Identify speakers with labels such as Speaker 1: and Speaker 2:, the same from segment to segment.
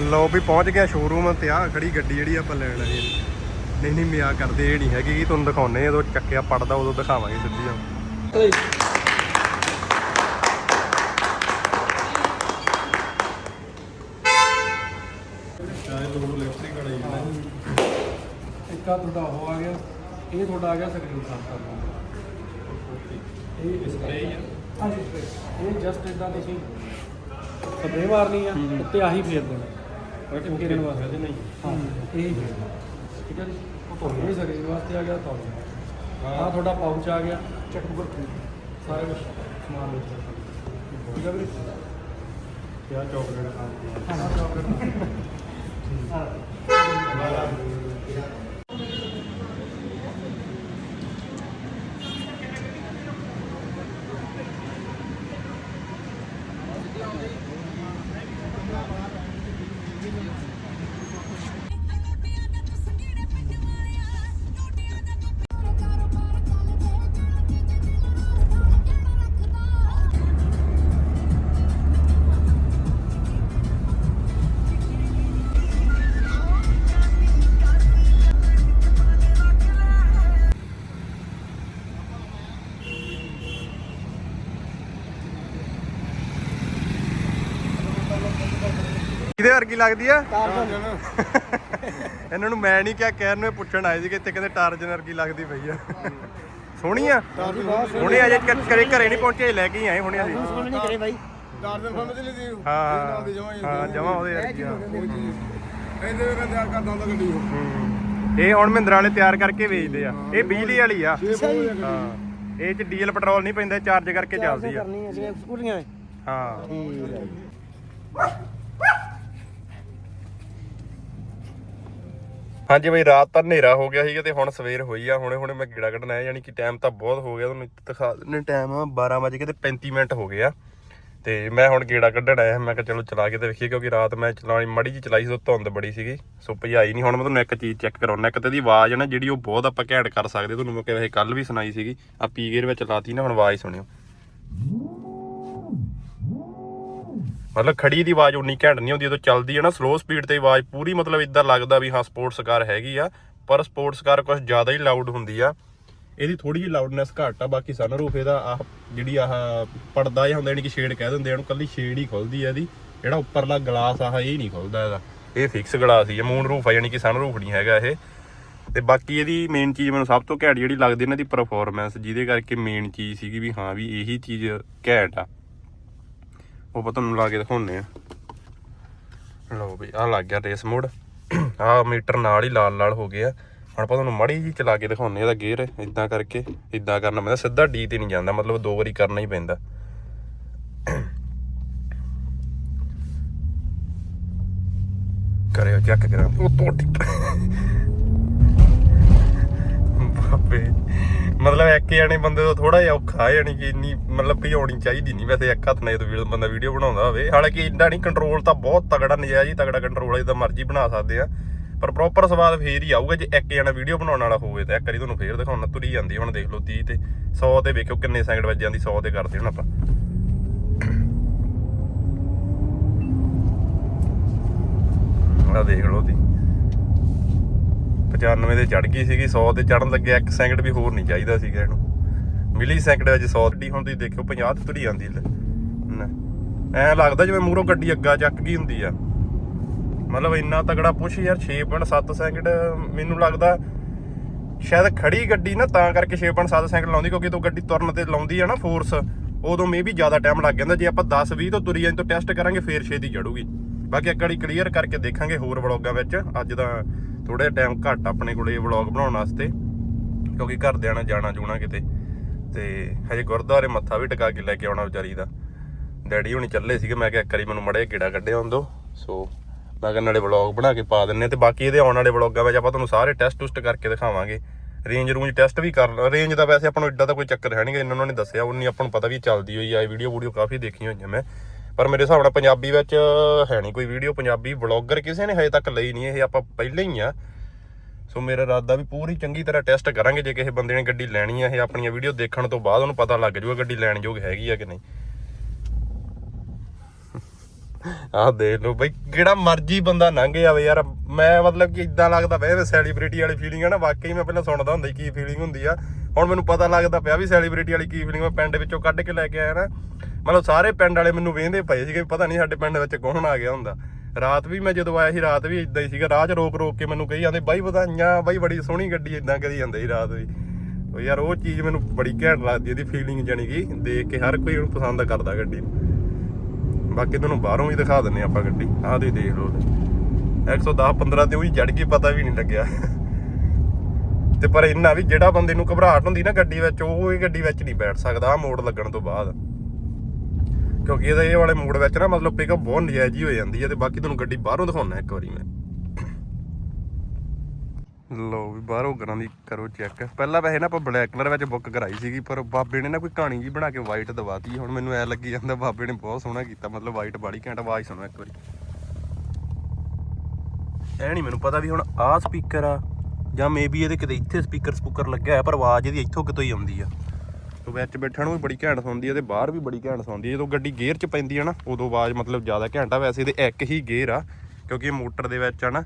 Speaker 1: ਲਓ ਵੀ ਪਹੁੰਚ ਗਿਆ ਸ਼ੋਰੂਮ ਤੇ ਆ ਖੜੀ ਗੱਡੀ ਜਿਹੜੀ ਆਪਾਂ ਲੈਣ ਆਏ। ਨਹੀਂ ਨਹੀਂ ਮਿਆ ਕਰਦੇ ਇਹ ਨਹੀਂ ਹੈਗੀ ਕਿ ਤੁਹਾਨੂੰ ਦਿਖਾਉਨੇ ਜਦੋਂ ਚੱਕਿਆ ਪੜਦਾ ਉਦੋਂ ਦਿਖਾਵਾਂਗੇ ਚਾਹੇ ਵਾਲਾ
Speaker 2: ਇੱਕ ਆ ਤੁਹਾਡਾ ਉਹ ਆ ਗਿਆ ਇਹ ਤੁਹਾਡਾ ਆ ਗਿਆ ਸਕਰੀਨ ਸਾਫ਼ ਕਰ ਲਓ ਇਹ
Speaker 1: ਡਿਸਪਲੇ ਹੀ ਆ।
Speaker 2: ਹਾਂਜੀ ਇਹ ਜਸਟ ਇਦਾਂ ਤੁਸੀਂ ਸਪਰੇ ਮਾਰਨੀ ਆ ਉੱਤੇ ਆਹੀ ਫੇਰ ਦੇਣਾ।
Speaker 1: ਉਹ
Speaker 2: ਕਿਰਨ ਵਾਸਤੇ
Speaker 1: ਨਹੀਂ।
Speaker 2: ਹਾਂ ਇਹ ਹੀ। ਫੇਰਨਾ। ਠੀਕ ਹੈ ਜੀ। ਉਹ ਤੁਹਾਨੂੰ ਵਾਸਤੇ ਆ ਗਿਆ ਤੁਹਾਨੂੰ ਆ ਤੁਹਾਡਾ ਪਾਊਚ ਆ ਗਿਆ ਚੈੱਕ ਬੁੱਕ ਸਾਰਾ ਕੁਝ ਸਮਾਨ ਵਿੱਚ ਠੀਕ ਹੈ ਵੀਰੇ?
Speaker 1: ਕਿਆ ਚਾਕਲੇਟ ਖਾਂਦੀ
Speaker 2: ਹਾਂ ਚਾਕਲੇਟ
Speaker 1: ਕਿਹਦੇ ਵਰਗੀ ਲੱਗਦੀ ਆ। ਇਹਨਾਂ ਨੂੰ ਮੈਂ ਨਹੀਂ ਕਿਹਾ ਕਹਿਣ ਨੂੰ ਇਹ ਪੁੱਛਣ ਆਏ ਸੀ ਕਿ ਇੱਥੇ ਕਹਿੰਦੇ ਟਾਰਜਨ ਵਰਗੀ ਲੱਗਦੀ ਪਈ ਆ। ਸੋਹਣੀ ਆ। ਹੁਣੇ ਅਜੇ ਘਰੇ ਘਰੇ ਨਹੀਂ ਪਹੁੰਚੇ ਲੈ ਕੇ ਹੀ ਆਏ ਹੁਣੇ ਅਸੀਂ
Speaker 3: ਸੁਣ ਨਹੀਂ ਕਰੇ ਬਾਈ।
Speaker 4: ਦਰਜਨ ਫਰਮ ਤੇ ਲਈ
Speaker 1: ਹਾਂ ਹਾਂ ਜਮਾ ਉਹਦੇ ਵਰਗੀ ਆ।
Speaker 4: ਇਹਦੇ ਵੇਲੇ ਤਿਆਰ ਕਰਦਾ ਹੁੰਦਾ ਗੱਡੀ ਉਹ
Speaker 1: ਹੂੰ। ਇਹ ਹੁਣ ਮਹਿੰਦਰਾ ਵਾਲੇ ਤਿਆਰ ਕਰਕੇ ਵੇਚਦੇ ਆ। ਇਹ ਬਿਜਲੀ ਵਾਲੀ ਆ। ਹਾਂ। ਇਹ ਚ ਡੀਜ਼ਲ ਪੈਟਰੋਲ ਨਹੀਂ ਪੈਂਦਾ ਚਾਰਜ ਕਰਕੇ ਚੱਲਦੀ ਆ।
Speaker 3: ਕਰਨੀ ਹੈ ਜਿਵੇਂ ਸਕੂਟਰੀਆਂ ਹੈ
Speaker 1: ਹਾਂ।
Speaker 3: ਠੀਕ ਹੈ
Speaker 1: ਹਾਂਜੀ ਬਈ, ਰਾਤ ਤਾਂ ਹਨੇਰਾ ਹੋ ਗਿਆ ਸੀਗਾ ਤੇ ਹੁਣ ਸਵੇਰ ਹੋਈ ਆ, ਹੁਣੇ ਹੁਣੇ ਮੈਂ ਗੇੜਾ ਕੱਢਣਾ ਆਇਆ, ਯਾਨੀ ਕਿ ਟਾਈਮ ਤਾਂ ਬਹੁਤ ਹੋ ਗਿਆ, ਤੁਹਾਨੂੰ ਦਿਖਾ ਦਿੰਨੇ ਟਾਈਮ 12 ਵਜੇ ਕੇ ਤੇ 35 ਮਿੰਟ ਹੋ ਗਏ ਆ। ਤੇ ਮੈਂ ਹੁਣ ਗੇੜਾ ਕੱਢਣ ਆਇਆ, ਮੈਂ ਕਿਹਾ ਚਲੋ ਚਲਾ ਕੇ ਤੇ ਵੇਖੀਏ, ਕਿਉਂਕਿ ਰਾਤ ਮੈਂ ਚਲਾਣੀ ਮੜੀ ਜੀ ਚਲਾਈ ਸੀ ਉਹ ਧੁੰਦ ਬੜੀ ਸੀਗੀ, ਸੋ ਭਜਾਈ ਨਹੀਂ, ਹੁਣ ਮੈਂ ਤੁਹਾਨੂੰ ਇੱਕ ਚੀਜ਼ ਚੈੱਕ ਕਰਾਉਣਾ ਇੱਕ ਤੇ ਦੀ ਆਵਾਜ਼ ਹੈ ਨਾ, ਜਿਹੜੀ ਉਹ ਬਹੁਤ ਆਪਾਂ ਘੈਂਟ ਕਰ ਸਕਦੇ ਤੁਹਾਨੂੰ ਮੈਂ ਕਿਹਾ ਕੱਲ ਵੀ ਸੁਣਾਈ ਸੀਗੀ ਆ ਪੀ ਗੇਅਰ ਵਿੱਚ ਲਾਤੀ ਨਾ, ਹੁਣ ਆਵਾਜ਼ ਸੁਣਿਓ। ਮਤਲਬ ਖੜੀ ਦੀ ਆਵਾਜ਼ ਉਨੀ ਘੈਂਟ ਨਹੀਂ ਹੁੰਦੀ ਜਦੋਂ ਚੱਲਦੀ ਹੈ ਨਾ ਸਲੋ ਸਪੀਡ ਤੇ ਆਵਾਜ਼ ਪੂਰੀ ਮਤਲਬ ਇਦਾਂ ਲੱਗਦਾ ਵੀ ਹਾਂ ਸਪੋਰਟਸ ਕਾਰ ਹੈਗੀ ਆ, ਪਰ ਸਪੋਰਟਸ ਕਾਰ ਕੁਝ ਜ਼ਿਆਦਾ ਹੀ ਲਾਊਡ ਹੁੰਦੀ ਆ। ਇਹਦੀ ਥੋੜੀ ਜਿਹੀ ਲਾਊਡਨੈਸ ਘੱਟ ਆ, ਬਾਕੀ ਸਨਰੂਫ ਇਹਦਾ ਆਹ ਜਿਹੜੀ ਆਹ ਪਰਦਾ ਜਿਹਾ ਹੁੰਦਾ, ਯਾਨੀ ਕਿ ਸ਼ੇਡ ਕਹਿ ਦਿੰਦੇ ਆ, ਇਹਨੂੰ ਕੱਲੀ ਸ਼ੇਡ ਹੀ ਖੁੱਲਦੀ ਆ ਇਹਦੀ। ਜਿਹੜਾ ਉੱਪਰਲਾ ਗਲਾਸ ਆਹ ਇਹ ਨਹੀਂ ਖੁੱਲਦਾ ਇਹਦਾ। ਇਹ ਫਿਕਸ ਗਲਾਸ ਹੀ ਆ ਮੂਨ ਰੂਫ ਆ, ਯਾਨੀ ਕਿ ਸਨਰੂਫ ਨਹੀਂ ਹੈਗਾ ਇਹ। ਤੇ ਬਾਕੀ ਇਹਦੀ ਮੇਨ ਚੀਜ਼ ਮੈਨੂੰ ਸਭ ਤੋਂ ਘੈਂਟ ਜਿਹੜੀ ਲੱਗਦੀ ਇਹਨਾਂ ਦੀ ਪਰਫਾਰਮੈਂਸ ਜਿਹਦੇ ਕਰਕੇ ਮੇਨ ਚੀਜ਼ ਸੀਗੀ ਵੀ ਹਾਂ ਵੀ ਇਹੀ ਚੀਜ਼ ਘੈਂਟ ਆ। ਉਹ ਆਪਾਂ ਤੁਹਾਨੂੰ ਲਾ ਕੇ ਦਿਖਾਉਨੇ ਆ। ਲਓ ਵੀ ਆ ਲੱਗ ਗਿਆ ਰੇਸ ਮੋਡ ਆ ਮੀਟਰ ਨਾਲ ਹੀ ਲਾਲ ਲਾਲ ਹੋ ਗਿਆ ਹੁਣ ਆਪਾਂ ਤੁਹਾਨੂੰ ਮੜੀ ਜੀ ਚਲਾ ਕੇ ਦਿਖਾਉਨੇ ਇਹਦਾ ਗੇਅਰ ਇਦਾਂ ਕਰਕੇ ਇਦਾਂ ਕਰਨਾ ਪੈਂਦਾ। ਸਿੱਧਾ ਡੀ ਤੇ ਨਹੀਂ ਜਾਂਦਾ, ਮਤਲਬ ਦੋ ਵਾਰੀ ਕਰਨਾ ਹੀ ਪੈਂਦਾ। ਕਰਿਓ ਚੈੱਕ ਕਰਾਂ। ਉਹ ਤੋੜੀ ਬਾਬੇ। ਮਤਲਬ ਇੱਕ ਜਾਣੇ ਬੰਦੇ ਤੋਂ ਥੋੜਾ ਜਿਹਾ ਔਖਾ ਹੈ ਯਾਨੀ ਕਿ ਇੰਨੀ ਮਤਲਬ ਵੀ ਚਾਹੀਦੀ ਨਹੀਂ ਵੈਸੇ ਇੱਕ ਹੱਥ ਨਾਲ ਜਦੋਂ ਬੰਦਾ ਵੀਡੀਓ ਬਣਾਉਂਦਾ ਹੋਵੇ। ਹਾਲਾਂਕਿ ਇੰਨਾ ਨਹੀਂ ਕੰਟਰੋਲ ਤਾਂ ਬਹੁਤ ਤਗੜਾ ਨਜਾਇਜ਼ ਹੀ ਤਗੜਾ ਕੰਟਰੋਲ ਹੈ, ਜਿੱਦਾਂ ਮਰਜ਼ੀ ਬਣਾ ਸਕਦੇ ਆ। ਪਰ ਪ੍ਰੋਪਰ ਸਵਾਦ ਫੇਰ ਹੀ ਆਊਗਾ, ਜੇ ਇੱਕ ਜਣਾ ਵੀਡੀਓ ਬਣਾਉਣ ਵਾਲਾ ਹੋਵੇ ਤਾਂ। ਇੱਕ ਵਾਰੀ ਤੁਹਾਨੂੰ ਫੇਰ ਦਿਖਾਉਣਾ, ਤੁਰੀ ਜਾਂਦੀ ਹੁਣ ਦੇਖ ਲਓ 30 ਤੇ 100 ਤੇ ਵੇਖਿਓ ਕਿੰਨੇ ਸੈਕਿੰਡ ਵੱਜ ਜਾਂਦੀ 100 ਤੇ ਕਰਦੇ ਹੁਣ ਆਪਾਂ। ਆ ਦੇਖ ਲਓ ਦੀ 95 ਤੇ ਚੜ ਗਈ ਸੀਗੀ 100 ਤੇ ਚੜਨ ਲੱਗੇ 1 ਸੈਕਿੰਡ ਵੀ ਹੋਰ ਨਹੀਂ ਚਾਹੀਦਾ ਸੀਗਾ ਇਹਨੂੰ। ਮਿਲੀ ਸੈਕਿੰਡ ਵਿੱਚ 100 ਦੀ ਹੁਣ ਤੁਸੀਂ ਦੇਖਿਓ 50 ਤੇ ਤੁਰੀ ਜਾਂਦੀ ਲੈ। ਲੱਗਦਾ ਜਿਵੇਂ ਮੂਰੋਂ ਗੱਡੀ ਅੱਗਾ ਚੱਕ ਗਈ ਹੁੰਦੀ ਆ। ਮਤਲਬ ਇੰਨਾ ਤਗੜਾ ਪੁਸ਼ ਯਾਰ 6.7 ਸੈਕਿੰਡ ਮੈਨੂੰ ਲੱਗਦਾ ਸ਼ਾਇਦ ਖੜੀ ਗੱਡੀ ਨਾ ਤਾਂ ਕਰਕੇ 6.7 ਸੈਕਿੰਡ ਲਾਉਂਦੀ, ਕਿਉਂਕਿ ਤੋਂ ਗੱਡੀ ਤੁਰਨ ਤੇ ਲਾਉਂਦੀ ਆ ਨਾ ਫੋਰਸ ਉਦੋਂ ਮੇਬੀ ਜ਼ਿਆਦਾ ਟਾਈਮ ਲੱਗ ਜਾਂਦਾ। ਜੇ ਆਪਾਂ 10 20 ਤੋਂ ਤੁਰੀ ਜਾਂਦੀ, ਤੋਂ ਟੈਸਟ ਕਰਾਂਗੇ, ਫੇਰ ਛੇਤੀ ਚੜੂਗੀ ਬਾਕੀ ਇੱਕ ਵਾਰੀ ਕਲੀਅਰ ਕਰਕੇ ਦੇਖਾਂਗੇ ਹੋਰ ਵਲੌਗਾਂ ਵਿੱਚ। ਅੱਜ ਤਾਂ ਥੋੜਾ ਟਾਈਮ ਘੱਟ ਆਪਣੇ ਕੋਲੇ ਵਲੌਗ ਬਣਾਉਣ ਵਾਸਤੇ, ਕਿਉਂਕਿ ਘਰਦਿਆਂ ਨਾਲ ਜਾਣਾ ਜੂਣਾ ਕਿਤੇ। ਤੇ ਹਜੇ ਗੁਰਦੁਆਰੇ ਮੱਥਾ ਵੀ ਟਿਕਾ ਕੇ ਲੈ ਕੇ ਆਉਣਾ ਵਿਚਾਰੀ ਦਾ। ਡੈਡੀ ਹੁਣੀ ਚੱਲੇ ਸੀਗੇ, ਮੈਂ ਕਿਹਾ ਇੱਕ ਵਾਰੀ ਮੈਨੂੰ ਮੜੇ ਕੀੜਾ ਕੱਢਿਆ ਹੁੰਦੋ ਸੋ ਮੈਂ ਕਿਹਾ ਨਾਲੇ ਵਲੌਗ ਬਣਾ ਕੇ ਪਾ ਦਿੰਨੇ ਤੇ ਬਾਕੀ ਇਹਦੇ ਆਉਣ ਵਾਲੇ ਵਲੌਗਾਂ ਵਿੱਚ ਆਪਾਂ ਤੁਹਾਨੂੰ ਸਾਰੇ ਟੈਸਟ ਟੁਸਟ ਕਰਕੇ ਦਿਖਾਵਾਂਗੇ। ਰੇਂਜ ਰੂੰਜ ਟੈਸਟ ਵੀ ਕਰ ਰੇਂਜ ਦਾ ਵੈਸੇ ਆਪਾਂ ਨੂੰ ਏਡਾ ਤਾਂ ਕੋਈ ਚੱਕਰ ਹੈ ਨਹੀਂ ਇਹਨਾਂ ਨੇ ਦੱਸਿਆ, ਉਨੀ ਆਪਾਂ ਨੂੰ ਪਤਾ ਵੀ ਚੱਲਦੀ ਹੋਈ ਆ ਵੀਡੀਓ ਵੀਡੀਓ ਕਾਫੀ ਦੇਖੀਆਂ ਹੋਈਆਂ ਮੈਂ। ਪਰ ਮੇਰੇ ਹਿਸਾਬ ਨਾਲ ਪੰਜਾਬੀ ਵਿੱਚ ਹੈ ਨਹੀਂ ਕੋਈ ਵੀਡੀਓ। ਪੰਜਾਬੀ ਵਲੌਗਰ ਕਿਸੇ ਨੇ ਹਜੇ ਤੱਕ ਲਈ ਨਹੀਂ, ਇਹ ਆਪਾਂ ਪਹਿਲਾਂ ਹੀ ਆ। ਸੋ ਮੇਰਾ ਇਰਾਦਾ ਵੀ ਪੂਰੀ ਚੰਗੀ ਤਰ੍ਹਾਂ ਟੈਸਟ ਕਰਾਂਗੇ, ਜੇ ਕਿਸੇ ਬੰਦੇ ਨੇ ਗੱਡੀ ਲੈਣੀ ਆ, ਇਹ ਆਪਣੀਆਂ ਵੀਡੀਓ ਦੇਖਣ ਤੋਂ ਬਾਅਦ ਉਹਨੂੰ ਪਤਾ ਲੱਗ ਜਾਊਗਾ ਗੱਡੀ ਲੈਣ ਯੋਗ ਹੈਗੀ ਆ ਕਿ ਨਹੀਂ। ਆਹ ਦੇਖ ਲਓ ਬਈ, ਕਿਹੜਾ ਮਰਜ਼ੀ ਬੰਦਾ ਲੰਘ ਜਾਵੇ ਯਾਰ। ਮੈਂ ਮਤਲਬ ਕਿ ਇਦਾਂ ਲੱਗਦਾ ਪਿਆ ਇਹ ਸੈਲੀਬ੍ਰਿਟੀ ਵਾਲੀ ਫੀਲਿੰਗ ਆ ਨਾ, ਵਾਕਈ ਮੈਂ ਪਹਿਲਾਂ ਸੁਣਦਾ ਹੁੰਦਾ ਕੀ ਫੀਲਿੰਗ ਹੁੰਦੀ ਆ। ਹੁਣ ਮੈਨੂੰ ਪਤਾ ਲੱਗਦਾ ਪਿਆ ਵੀ ਸੈਲੀਬ੍ਰਿਟੀ ਵਾਲੀ ਕੀ ਫੀਲਿੰਗ ਮੈਂ ਪਿੰਡ ਵਿੱਚੋਂ ਕੱਢ ਕੇ ਲੈ ਕੇ ਆਇਆ ਨਾ। ਮਤਲਬ ਸਾਰੇ ਪਿੰਡ ਵਾਲੇ ਮੈਨੂੰ ਵੇਂਦੇ ਪਏ ਸੀਗੇ ਪਤਾ ਨਹੀਂ ਸਾਡੇ ਪਿੰਡ ਵਿੱਚ ਕੌਣ ਆ ਗਿਆ ਹੁੰਦਾ। ਰਾਤ ਵੀ ਮੈਂ ਜਦੋਂ ਆਇਆ ਸੀ, ਰਾਤ ਵੀ ਇਦਾਂ ਹੀ ਸੀਗਾ। ਰਾਹ 'ਚ ਰੋਕ ਰੋਕ ਕੇ ਮੈਨੂੰ ਕਹੀ ਜਾਂਦੇ, ਬਾਈ ਵਧਾਈਆਂ, ਬਾਈ ਬੜੀ ਸੋਹਣੀ ਗੱਡੀ ਇਦਾਂ ਕਰੀ ਜਾਂਦੇ ਸੀ ਰਾਤ ਵੀ। ਉਹ ਯਾਰ ਉਹ ਚੀਜ਼ ਮੈਨੂੰ ਬੜੀ ਘੈਂਟ ਲੱਗਦੀ, ਇਹਦੀ ਫੀਲਿੰਗ ਜਾਨੀ ਕਿ ਦੇਖ ਕੇ ਹਰ ਕੋਈ ਉਹਨੂੰ ਪਸੰਦ ਕਰਦਾ ਗੱਡੀ ਬਾਕੀ ਤੁਹਾਨੂੰ ਬਾਹਰੋਂ ਵੀ ਦਿਖਾ ਦਿੰਨੇ ਆਪਾਂ ਗੱਡੀ। ਆਹ ਦੇ ਦੇਖ ਲਓ 110 15 ਤੇ ਉਹੀ ਚੜ ਗਈ ਪਤਾ ਵੀ ਨਹੀਂ ਲੱਗਿਆ। ਤੇ ਪਰ ਇੰਨਾ ਵੀ ਜਿਹੜਾ ਬੰਦੇ ਨੂੰ ਘਬਰਾਹਟ ਹੁੰਦੀ ਨਾ ਗੱਡੀ ਵਿੱਚ, ਉਹ ਇਹ ਗੱਡੀ ਵਿੱਚ ਨਹੀਂ ਬੈਠ ਸਕਦਾ ਆ ਮੋੜ ਲੱਗਣ ਤੋਂ ਬਾਅਦ। ਕਿਉਂਕਿ ਇਹਦਾ ਇਹ ਵਾਲੇ ਮੋੜ ਵਿੱਚ ਨਾ ਮਤਲਬ ਪਿਕਅਪ ਬਹੁਤ ਨਜਾਇਜ਼ ਹੀ ਹੋ ਜਾਂਦੀ ਹੈ ਤੇ ਬਾਕੀ ਤੁਹਾਨੂੰ ਗੱਡੀ ਬਾਹਰੋਂ ਦਿਖਾਉਣਾ ਇੱਕ ਵਾਰੀ ਮੈਂ। ਲੋ ਵੀ ਬਾਹਰੋਂ ਕਰਾਂ ਦੀ ਕਰੋ ਚੈੱਕ ਪਹਿਲਾਂ ਵੈਸੇ ਨਾ ਆਪਾਂ ਬਲੈਕ ਕਲਰ ਵਿੱਚ ਬੁੱਕ ਕਰਾਈ ਸੀਗੀ, ਪਰ ਬਾਬੇ ਨੇ ਨਾ ਕੋਈ ਕਹਾਣੀ ਜੀ ਬਣਾ ਕੇ ਵਾਈਟ ਦਵਾਤੀ ਹੁਣ ਮੈਨੂੰ ਐ ਲੱਗੀ ਜਾਂਦਾ ਬਾਬੇ ਨੇ ਬਹੁਤ ਸੋਹਣਾ ਕੀਤਾ, ਮਤਲਬ ਵਾਈਟ ਬਾੜੀ ਘੈਂਟ ਆਵਾਜ਼ ਸੁਣੋ ਇੱਕ ਵਾਰੀ। ਐ ਨਹੀਂ ਮੈਨੂੰ ਪਤਾ ਵੀ ਹੁਣ ਆਹ ਸਪੀਕਰ ਆ, ਜਾਂ ਮੇਬੀ ਇਹਦੇ ਕਿਤੇ ਇੱਥੇ ਸਪੀਕਰ ਸਪੂਕਰ ਲੱਗਿਆ ਹੋਇਆ, ਪਰ ਆਵਾਜ਼ ਇਹਦੀ ਇੱਥੋਂ ਕਿਤੋਂ ਹੀ ਆਉਂਦੀ ਆ। ਤੋ ਵਿੱਚ ਬੈਠਣ ਨੂੰ ਵੀ ਬੜੀ ਘੈਂਟ ਸੌਂਦੀ ਹੈ ਤੇ ਬਾਹਰ ਵੀ ਬੜੀ ਘੈਂਟ ਸੌਂਦੀ ਹੈ ਜਦੋਂ ਗੱਡੀ ਗੇਅਰ 'ਚ ਪੈਂਦੀ ਹੈ ਨਾ, ਉਦੋਂ ਆਵਾਜ਼ ਮਤਲਬ ਜ਼ਿਆਦਾ ਘੈਂਟ ਆ। ਵੈਸੇ ਇਹਦੇ ਇੱਕ ਹੀ ਗੇਅਰ ਆ, ਕਿਉਂਕਿ ਇਹ ਮੋਟਰ ਦੇ ਵਿੱਚ ਆ ਨਾ,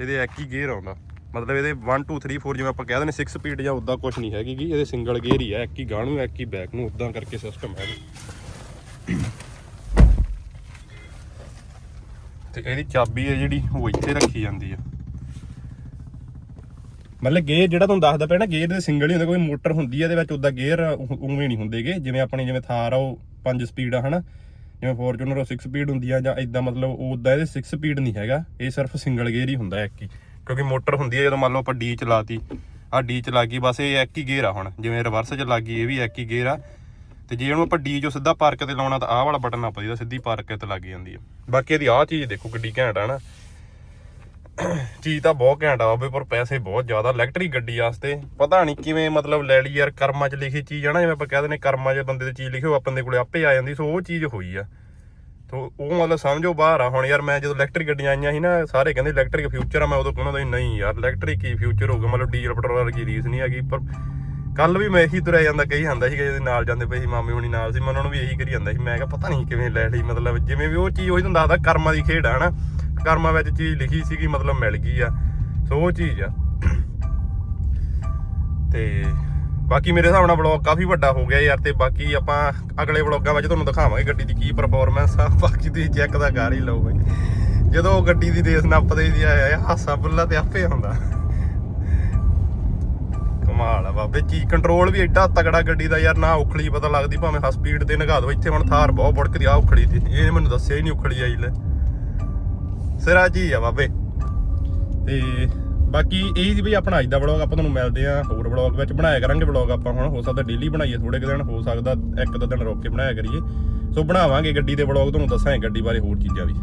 Speaker 1: ਇਹਦੇ ਇੱਕ ਹੀ ਗੇਅਰ ਆਉਂਦਾ। ਮਤਲਬ ਇਹਦੇ 1 2 3 4 ਜਿਵੇਂ ਆਪਾਂ ਕਹਿ ਦਿੰਦੇ 6 ਸਪੀਡ ਜਾਂ ਉਦਾਂ ਕੁਝ ਨਹੀਂ ਹੈਗੀ ਗੀ। ਇਹਦੇ ਸਿੰਗਲ ਗੇਅਰ ਹੀ ਆ, ਇੱਕ ਹੀ ਗਾਂ ਨੂੰ ਇੱਕ ਹੀ ਬੈਕ ਨੂੰ ਉਦਾਂ ਕਰਕੇ ਸਿਸਟਮ ਹੈ ਇਹਦਾ। ਤੇ ਇਹਦੀ ਚਾਬੀ ਹੈ ਜਿਹੜੀ, ਉਹ ਇੱਥੇ ਰੱਖੀ ਜਾਂਦੀ ਹੈ ਮਤਲਬ ਗੇਅਰ ਜਿਹੜਾ ਤੁਹਾਨੂੰ ਦੱਸਦਾ ਪਿਆ ਨਾ, ਗੇਅਰ ਦੇ ਸਿੰਗਲ ਹੀ ਹੁੰਦਾ, ਕੋਈ ਮੋਟਰ ਹੁੰਦੀ ਹੈ ਇਹਦੇ ਵਿੱਚ ਉਦਾਂ ਗੇਅਰ ਉਵੇਂ ਨਹੀਂ ਹੁੰਦੇਗੇ। ਜਿਵੇਂ ਆਪਣੀ, ਜਿਵੇਂ ਥਾਰ ਆ, ਉਹ 5 ਸਪੀਡ ਆ, ਹਨਾ? ਜਿਵੇਂ ਫੋਰਚੂਨਰ ਉਹ 6 ਸਪੀਡ ਹੁੰਦੀ ਆ, ਜਾਂ ਇਦਾਂ ਮਤਲਬ ਉਦਾਂ ਇਹਦੇ 6 ਸਪੀਡ ਨਹੀਂ ਹੈਗਾ। ਇਹ ਸਿਰਫ ਸਿੰਗਲ ਗੇਅਰ ਹੀ ਹੁੰਦਾ ਇੱਕ ਹੀ। ਕਿਉਂਕਿ ਮੋਟਰ ਹੁੰਦੀ ਹੈ ਜਦੋਂ ਮੰਨ ਲਓ ਆਪਾਂ ਡੀ ਚਲਾਤੀ ਆ ਡੀ ਚਲਾ ਗਈ ਬਸ ਇਹ ਇੱਕ ਹੀ ਗੇਅਰ ਆ ਹੁਣ। ਜਿਵੇਂ ਰਿਵਰਸ ਚ ਲੱਗ ਗਈ ਇਹ ਵੀ ਇੱਕ ਹੀ ਗੇਅਰ ਆ। ਤੇ ਜੇ ਇਹਨੂੰ ਆਪਾਂ ਡੀ ਚੋਂ ਸਿੱਧਾ ਪਾਰਕ ਤੇ ਲਾਉਣਾ, ਤਾਂ ਆਹ ਵਾਲਾ ਬਟਨ ਆਪਾਂ, ਜਿਹਦਾ ਸਿੱਧੀ ਪਾਰਕ ਤੇ ਲੱਗ ਜਾਂਦੀ ਆ। ਬਾਕੀ ਇਹਦੀ ਆਹ ਚੀਜ਼ ਦੇਖੋ, ਕਿੱਡੀ ਘੈਂਟ ਆ ਨਾ ਚੀਜ਼ ਤਾਂ ਬਹੁਤ ਘੈਂਟ ਆ ਬਾਬੇ, ਪਰ ਪੈਸੇ ਬਹੁਤ ਜ਼ਿਆਦਾ। ਇਲੈਕਟ੍ਰਿਕ ਗੱਡੀ ਵਾਸਤੇ ਪਤਾ ਨਹੀਂ ਕਿਵੇਂ ਮਤਲਬ ਲੈ ਲਈ ਯਾਰ, ਕਰਮਾਂ 'ਚ ਲਿਖੀ ਚੀਜ਼ ਆ ਨਾ, ਜਿਵੇਂ ਆਪਾਂ ਕਹਿੰਦੇ ਨੇ ਕਰਮਾਂ 'ਚ ਬੰਦੇ ਦੀ ਚੀਜ਼ ਲਿਖੀ, ਉਹ ਆਪਣੇ ਕੋਲੇ ਆਪੇ ਆ ਜਾਂਦੀ, ਸੋ ਉਹ ਚੀਜ਼ ਹੋਈ ਆ। ਸੋ ਉਹ ਮਤਲਬ ਸਮਝੋ ਬਾਹਰ ਆ। ਹੁਣ ਯਾਰ ਮੈਂ ਜਦੋਂ ਇਲੈਕਟ੍ਰਿਕ ਗੱਡੀਆਂ ਆਈਆਂ ਸੀ ਨਾ, ਸਾਰੇ ਕਹਿੰਦੇ ਇਲੈਕਟ੍ਰਿਕ ਫਿਊਚਰ ਆ, ਮੈਂ ਉਦੋਂ ਕਹਿੰਦਾ ਨਹੀਂ ਯਾਰ ਇਲੈਕਟ੍ਰਿਕ ਕੀ ਫਿਊਚਰ ਹੋਊਗਾ। ਮਤਲਬ ਡੀਜ਼ਲ ਪੈਟਰੋਲ ਵਰਗੀ ਰੀਸ ਨਹੀਂ ਹੈਗੀ, ਪਰ ਕੱਲ ਵੀ ਮੈਂ ਇਹੀ ਤੁਰਿਆ ਜਾਂਦਾ, ਕਹੀ ਜਾਂਦਾ ਸੀ ਕਿ ਜਿਹਦੇ ਨਾਲ ਜਾਂਦੇ ਪਏ ਸੀ, ਮਾਮੇ ਹੁਣੀ ਨਾਲ ਸੀ, ਮੈਂ ਉਹਨਾਂ ਨੂੰ ਵੀ ਇਹੀ ਕਰੀ ਜਾਂਦਾ ਸੀ। ਮੈਂ ਕਿਹਾ ਪਤਾ ਨਹੀਂ ਕਿਵੇਂ ਲੈ ਲਈ, ਮਤਲਬ ਜਿਵੇਂ ਵੀ ਉਹ ਚੀਜ਼ ਉਹੀ ਤੁਹਾਨੂੰ ਦੱਸਦਾ ਕਰਮਾਂ ਦੀ ਖੇਡ ਆ, ਹਨਾ। ਕਰਮਾਂ ਵਿੱਚ ਚੀਜ਼ ਲਿਖੀ ਸੀਗੀ, ਮਤਲਬ ਮਿਲ ਗਈ ਆ। ਸੋ ਉਹ ਚੀਜ਼ ਆ। ਤੇ ਬਾਕੀ ਮੇਰੇ ਹਿਸਾਬ ਨਾਲ ਵਲੌਗ ਕਾਫੀ ਵੱਡਾ ਹੋ ਗਿਆ ਯਾਰ, ਤੇ ਬਾਕੀ ਆਪਾਂ ਅਗਲੇ ਵਲੌਗਾਂ ਵਿੱਚ ਤੁਹਾਨੂੰ ਦਿਖਾਵਾਂਗੇ ਗੱਡੀ ਦੀ ਕੀ ਪਰਫਾਰਮੈਂਸ ਆ। ਬਾਕੀ ਤੁਸੀਂ ਚੈੱਕ ਦਾ ਕਰ ਹੀ ਲਓ ਬਈ। ਜਦੋਂ ਗੱਡੀ ਦੀ ਰੇਸ ਨੱਪਦੇ ਦੀ ਆਇਆ ਹਾਸਾ ਬੁੱਲਾ ਤੇ ਆਪੇ ਆਉਂਦਾ। ਕਮਾਲ ਆ ਬਾਬੇ, ਚੀ ਕੰਟਰੋਲ ਵੀ ਐਡਾ ਤਗੜਾ ਗੱਡੀ ਦਾ ਯਾਰ, ਨਾ ਉਖਲੀ ਪਤਾ ਲੱਗਦੀ, ਭਾਵੇਂ ਹਾ ਸਪੀਡ ਤੇ ਨਗਾ ਦੋ। ਇੱਥੇ ਹੁਣ ਥਾਰ ਬਹੁਤ ਬੜਕਦੀ ਆ ਉਖਲੀ ਤੇ ਇਹ ਮੈਨੂੰ ਦੱਸਿਆ ਹੀ ਨਹੀਂ ਉਖਲੀ ਆਈ ਲੈ। ਸਿਰਾ ਜੀ ਆ ਬਾਬੇ। ਤੇ ਬਾਕੀ ਇਹ ਜੀ ਬਈ ਆਪਣਾ ਅੱਜ ਦਾ ਵਲੌਗ ਆਪਾਂ ਤੁਹਾਨੂੰ ਮਿਲਦੇ ਆ ਹੋਰ ਵਲੌਗ ਵਿੱਚ। ਬਣਾਇਆ ਕਰਾਂਗੇ ਵਲੌਗ ਆਪਾਂ ਹੁਣ, ਹੋ ਸਕਦਾ ਡੇਲੀ ਬਣਾਈਏ ਥੋੜੇ ਕੁ ਦਿਨ, ਹੋ ਸਕਦਾ ਇੱਕ ਦੋ ਦਿਨ ਰੁਕ ਕੇ ਬਣਾਇਆ ਕਰੀਏ। ਸੋ ਬਣਾਵਾਂਗੇ ਗੱਡੀ ਦੇ ਵਲੌਗ ਤੁਹਾਨੂੰ ਦੱਸਾਂਗੇ ਗੱਡੀ ਬਾਰੇ ਹੋਰ ਚੀਜ਼ਾਂ ਵੀ।